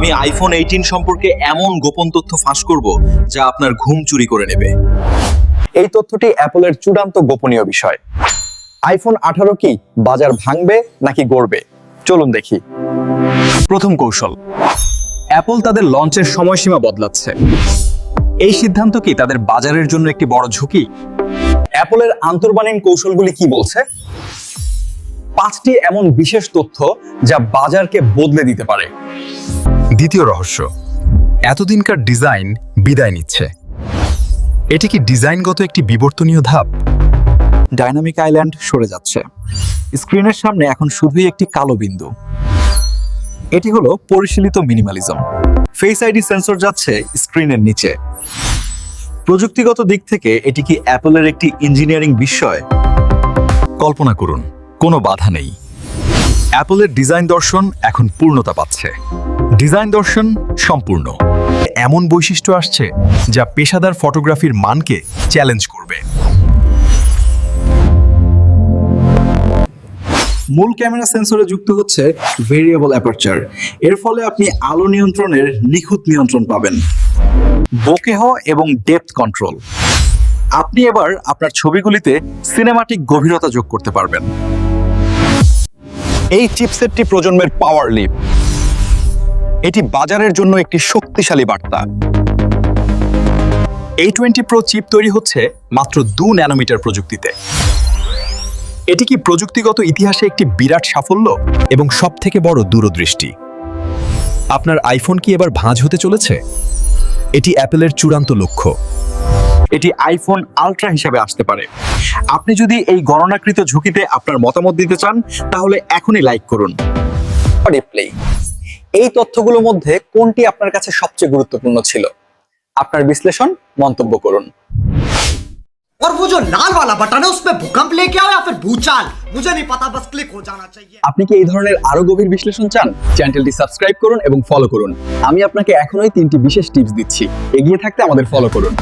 আমি iPhone eighteen সম্পর্কে এমন গোপন তথ্য ফাঁস করব যা আপনার ঘুম চুরি করে নেবে। এই তথ্যটি অ্যাপলের চূড়ান্ত গোপনীয় বিষয়। আইফোন আঠারো কি বাজার ভাঙবে নাকি গড়বে? চলুন দেখি। প্রথম কৌশল, অ্যাপল তাদের লঞ্চের সময়সীমা বদলাচ্ছে। এই সিদ্ধান্ত কি তাদের বাজারের জন্য একটি বড় ঝুঁকি? অ্যাপলের আন্তর্বাণীন কৌশলগুলি কি বলছে? পাঁচটি এমন বিশেষ তথ্য যা বাজারকে বদলে দিতে পারে। দ্বিতীয় রহস্য। এতদিনকার ডিজাইন বিদায় নিচ্ছে। এটি কি ডিজাইনগত একটি বিবর্তনীয় ধাপ? ডাইনামিক আইল্যান্ড সরে যাচ্ছে। স্ক্রিনের সামনে এখন শুধুই একটি কালো বিন্দু। এটি হলো পরিশীলিত মিনিমালিজম। ফেস আইডি সেন্সর যাচ্ছে স্ক্রিনের নিচে। প্রযুক্তিগত দিক থেকে এটি কি অ্যাপলের একটি ইঞ্জিনিয়ারিং বিষয়? কল্পনা করুন কোনো বাধা নেই। অ্যাপলের ডিজাইন দর্শন এখন পূর্ণতা পাচ্ছে। ডিজাইন দর্শন সম্পূর্ণ। এমন বৈশিষ্ট্য আসছে যা পেশাদার ফটোগ্রাফির মানকে চ্যালেঞ্জ করবে। মূল ক্যামেরা সেন্সরে যুক্ত হচ্ছে ভেরিয়েবল অ্যাপারচার এর ফলে আপনি আলো নিয়ন্ত্রণের নিখুঁত নিয়ন্ত্রণ পাবেন। বোকেহ এবং ডেপথ কন্ট্রোল আপনি এবার আপনার ছবিগুলিতে সিনেমাটিক গভীরতা যোগ করতে পারবেন। এই চিপসেটটি প্রজন্মের পাওয়ার লিপ এটি বাজারের জন্য একটি শক্তিশালী বার্তা। এই টোয়েন্টি প্রো চিপ তৈরি হচ্ছে মাত্র দু ন্যানোমিটার প্রযুক্তিতে। এটি কি প্রযুক্তিগত ইতিহাসে একটি বিরাট সাফল্য এবং সব থেকে বড় দূরদৃষ্টি? আপনার আইফোন কি এবার ভাঁজ হতে চলেছে? এটি অ্যাপেলের চূড়ান্ত লক্ষ্য। এটি আইফোন আলট্রা হিসাবে আসতে পারে। আপনি যদি এই গণনাকৃত ঝুঁকিতে আপনার মতামত দিতে চান, তাহলে এখনই লাইক করুন। এই তথ্যগুলোর মধ্যে কোনটি আপনার কাছে সবচেয়ে গুরুত্বপূর্ণ ছিল আপনার বিশ্লেষণ মন্তব্য করুন और वो जो लाल वाला बटन है उसमें भूकंप लेके आओ या फिर भूचाल मुझे नहीं पता बस क्लिक हो जाना चाहिए আপনি কি এই ধরনের আরো গভীর বিশ্লেষণ চান চ্যানেলটি সাবস্ক্রাইব করুন এবং ফলো করুন আমি আপনাকে এখনোই তিনটি বিশেষ টিপস দিচ্ছি এগিয়ে থাকতে আমাদের ফলো করুন